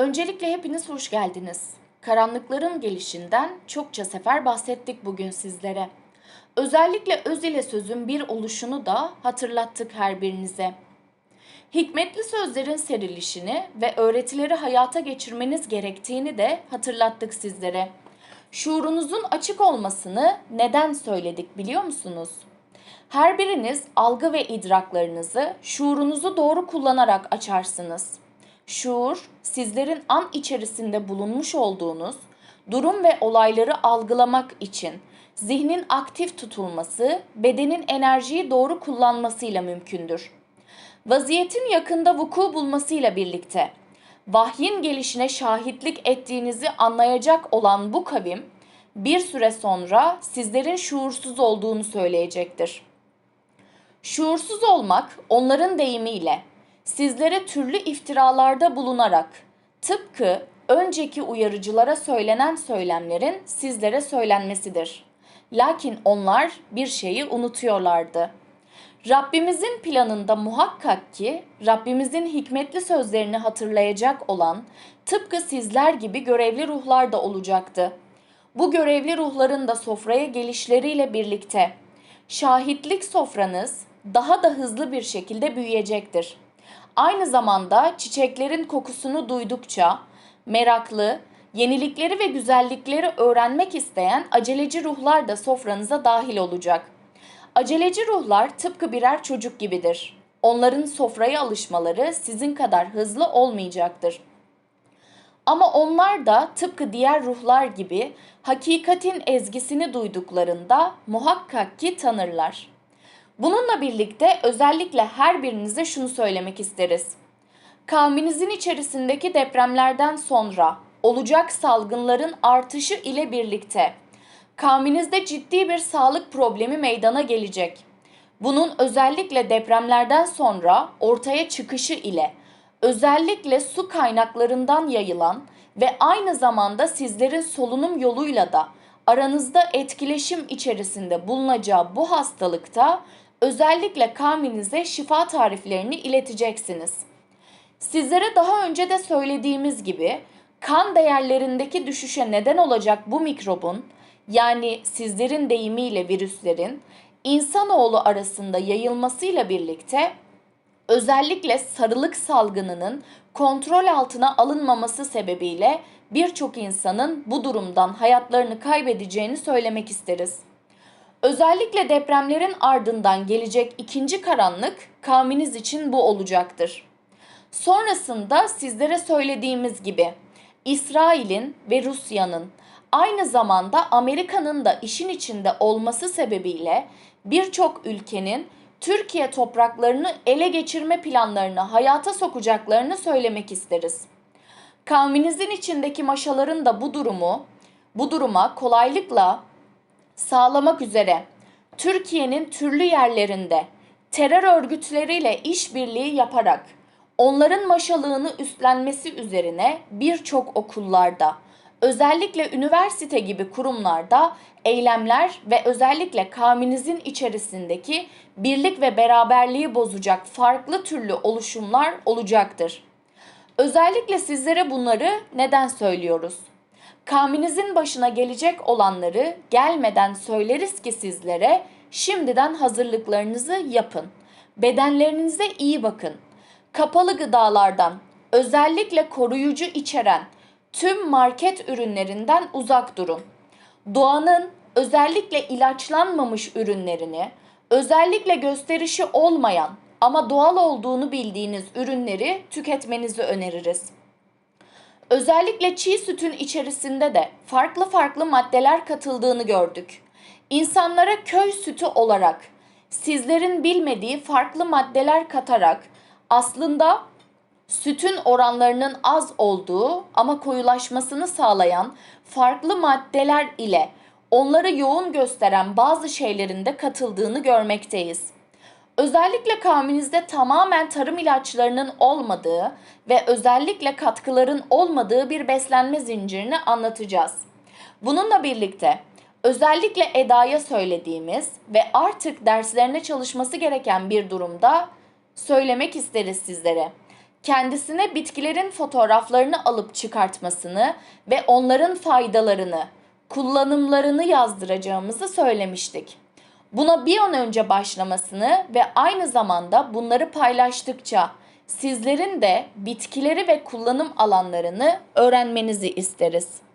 Öncelikle hepiniz hoş geldiniz. Karanlıkların gelişinden çokça sefer bahsettik bugün sizlere. Özellikle öz ile sözün bir oluşunu da hatırlattık her birinize. Hikmetli sözlerin serilişini ve öğretileri hayata geçirmeniz gerektiğini de hatırlattık sizlere. Şuurunuzun açık olmasını neden söyledik biliyor musunuz? Her biriniz algı ve idraklarınızı şuurunuzu doğru kullanarak açarsınız. Şuur, sizlerin an içerisinde bulunmuş olduğunuz durum ve olayları algılamak için zihnin aktif tutulması, bedenin enerjiyi doğru kullanmasıyla mümkündür. Vaziyetin yakında vuku bulmasıyla birlikte vahyin gelişine şahitlik ettiğinizi anlayacak olan bu kavim bir süre sonra sizlerin şuursuz olduğunu söyleyecektir. Şuursuz olmak onların deyimiyle sizlere türlü iftiralarda bulunarak tıpkı önceki uyarıcılara söylenen söylemlerin sizlere söylenmesidir. Lakin onlar bir şeyi unutuyorlardı. Rabbimizin planında muhakkak ki Rabbimizin hikmetli sözlerini hatırlayacak olan tıpkı sizler gibi görevli ruhlar da olacaktı. Bu görevli ruhların da sofraya gelişleriyle birlikte şahitlik sofranız daha da hızlı bir şekilde büyüyecektir. Aynı zamanda çiçeklerin kokusunu duydukça meraklı, yenilikleri ve güzellikleri öğrenmek isteyen aceleci ruhlar da sofranıza dahil olacak. Aceleci ruhlar tıpkı birer çocuk gibidir. Onların sofraya alışmaları sizin kadar hızlı olmayacaktır. Ama onlar da tıpkı diğer ruhlar gibi hakikatin ezgisini duyduklarında muhakkak ki tanırlar. Bununla birlikte özellikle her birinize şunu söylemek isteriz. Kavminizin içerisindeki depremlerden sonra olacak salgınların artışı ile birlikte kavminizde ciddi bir sağlık problemi meydana gelecek. Bunun özellikle depremlerden sonra ortaya çıkışı ile özellikle su kaynaklarından yayılan ve aynı zamanda sizlerin solunum yoluyla da aranızda etkileşim içerisinde bulunacağı bu hastalıkta özellikle kavminize şifa tariflerini ileteceksiniz. Sizlere daha önce de söylediğimiz gibi kan değerlerindeki düşüşe neden olacak bu mikrobun yani sizlerin deyimiyle virüslerin insanoğlu arasında yayılmasıyla birlikte özellikle sarılık salgınının kontrol altına alınmaması sebebiyle birçok insanın bu durumdan hayatlarını kaybedeceğini söylemek isteriz. Özellikle depremlerin ardından gelecek ikinci karanlık kavminiz için bu olacaktır. Sonrasında sizlere söylediğimiz gibi İsrail'in ve Rusya'nın aynı zamanda Amerika'nın da işin içinde olması sebebiyle birçok ülkenin Türkiye topraklarını ele geçirme planlarını hayata sokacaklarını söylemek isteriz. Kavminizin içindeki maşaların da bu durumu, bu duruma kolaylıkla sağlamak üzere Türkiye'nin türlü yerlerinde terör örgütleriyle işbirliği yaparak onların maşalığını üstlenmesi üzerine birçok okullarda, özellikle üniversite gibi kurumlarda eylemler ve özellikle kavminizin içerisindeki birlik ve beraberliği bozacak farklı türlü oluşumlar olacaktır. Özellikle sizlere bunları neden söylüyoruz? Kavminizin başına gelecek olanları gelmeden söyleriz ki sizlere şimdiden hazırlıklarınızı yapın. Bedenlerinize iyi bakın. Kapalı gıdalardan, özellikle koruyucu içeren tüm market ürünlerinden uzak durun. Doğanın özellikle ilaçlanmamış ürünlerini, özellikle gösterişi olmayan ama doğal olduğunu bildiğiniz ürünleri tüketmenizi öneririz. Özellikle çiğ sütün içerisinde de farklı farklı maddeler katıldığını gördük. İnsanlara köy sütü olarak sizlerin bilmediği farklı maddeler katarak aslında sütün oranlarının az olduğu ama koyulaşmasını sağlayan farklı maddeler ile onları yoğun gösteren bazı şeylerin de katıldığını görmekteyiz. Özellikle kavminizde tamamen tarım ilaçlarının olmadığı ve özellikle katkıların olmadığı bir beslenme zincirini anlatacağız. Bununla birlikte özellikle Eda'ya söylediğimiz ve artık derslerine çalışması gereken bir durumda söylemek isteriz sizlere. kendisine bitkilerin fotoğraflarını alıp çıkartmasını ve onların faydalarını, kullanımlarını yazdıracağımızı söylemiştik. Buna bir an önce başlamasını ve aynı zamanda bunları paylaştıkça sizlerin de bitkileri ve kullanım alanlarını öğrenmenizi isteriz.